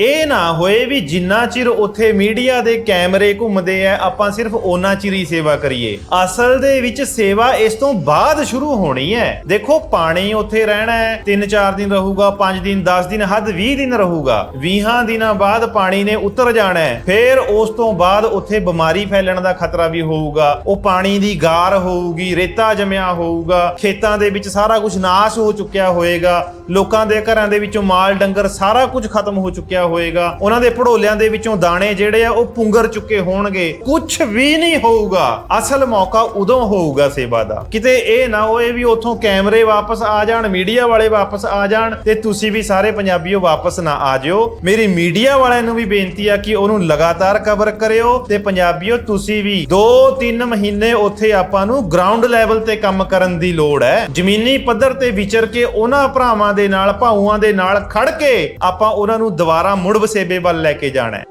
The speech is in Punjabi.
ਇਹ ਨਾ ਹੋਏ ਵੀ ਜਿੰਨਾ ਚਿਰ ਉੱਥੇ ਮੀਡੀਆ ਦੇ ਕੈਮਰੇ ਘੁੰਮਦੇ ਆ, ਆਪਾਂ ਸਿਰਫ ਉਹਨਾਂ ਚਿਰ ਹੀ ਸੇਵਾ ਕਰੀਏ। ਅਸਲ ਦੇ ਵਿੱਚ ਸੇਵਾ ਇਸ ਤੋਂ ਬਾਅਦ ਸ਼ੁਰੂ ਹੋਣੀ ਹੈ। ਦੇਖੋ, ਪਾਣੀ ਉੱਥੇ ਰਹਿਣਾ ਹੈ 3-4 ਦਿਨ ਰਹੂਗਾ 5 ਦਿਨ 10 ਦਿਨ, ਹੱਦ 20 ਦਿਨ ਰਹੂਗਾ। 20 ਦਿਨਾਂ ਬਾਅਦ ਪਾਣੀ ਨੇ ਉਤਰ ਜਾਣਾ ਹੈ। ਫਿਰ ਉਸ ਤੋਂ ਬਾਅਦ ਉੱਥੇ ਬਿਮਾਰੀ ਫੈਲਣ ਦਾ ਖਤਰਾ ਵੀ ਹੋਊਗਾ। ਉਹ ਪਾਣੀ ਦੀ ਗਾਰ ਹੋਊਗੀ, ਰੇਤਾ ਜਮਿਆ ਹੋਊਗਾ, ਖੇਤਾਂ ਦੇ ਵਿੱਚ ਸਾਰਾ ਕੁਝ ਨਾਸ਼ ਹੋ ਚੁੱਕਿਆ ਹੋਏਗਾ, ਲੋਕਾਂ ਦੇ ਘਰਾਂ ਦੇ ਵਿੱਚੋਂ ਮਾਲ ਡੰਗਰ ਸਾਰਾ ਕੁਝ ਖਤਮ ਹੋ ਚੁੱਕਿਆ ਹੋਏਗਾ। ਉਹਨਾਂ ਦੇ ਪੜੋਲਿਆਂ ਦੇ ਵਿੱਚੋਂ ਦਾਣੇ ਜਿਹੜੇ ਆ, ਉਹ ਪੁੰਗਰ ਚੁੱਕੇ ਹੋਣਗੇ। ਕੁਝ ਵੀ ਨਹੀਂ ਹੋਊਗਾ। ਅਸਲ ਮੌਕਾ ਉਦੋਂ ਹੋਊਗਾ ਸੇਵਾ ਦਾ। ਕਿਤੇ ਇਹ ਨਾ ਹੋਏ ਵੀ ਉੱਥੋਂ ਕੈਮਰੇ ਵਾਪਸ ਆ ਜਾਣ, ਮੀਡੀਆ ਵਾਲੇ ਵਾਪਸ ਆ ਜਾਣ ਤੇ ਤੁਸੀਂ ਵੀ ਸਾਰੇ ਪੰਜਾਬੀਓ ਵਾਪਸ ਨਾ ਆ ਜਿਓ। ਮੇਰੀ ਮੀਡੀਆ ਵਾਲਿਆਂ ਨੂੰ ਵੀ ਬੇਨਤੀ ਆ ਕਿ ਉਹਨੂੰ ਲਗਾਤਾਰ ਕਵਰ ਕਰਿਓ ਤੇ ਪੰਜਾਬੀਓ, ਤੁਸੀਂ ਵੀ 2-3 ਮਹੀਨੇ ਉੱਥੇ ਆਪਾਂ ਨੂੰ ਗਰਾਊਂਡ ਲੈਵਲ ਤੇ ਕੰਮ ਕਰਨ ਦੀ ਲੋੜ ਹੈ। ਜ਼ਮੀਨੀ ਪੱਧਰ ਤੇ ਵਿਚਰ ਕੇ ਉਹਨਾਂ ਭਰਾਵਾਂ ਦੇ ਨਾਲ, ਭਾਊਆਂ ਦੇ ਨਾਲ ਖੜ ਕੇ ਆਪਾਂ ਉਹਨਾਂ ਨੂੰ ਦੁਬਾਰਾ ਮੁੜ ਵਸੇਬੇ ਵੱਲ ਲੈ ਕੇ ਜਾਣਾ ਹੈ।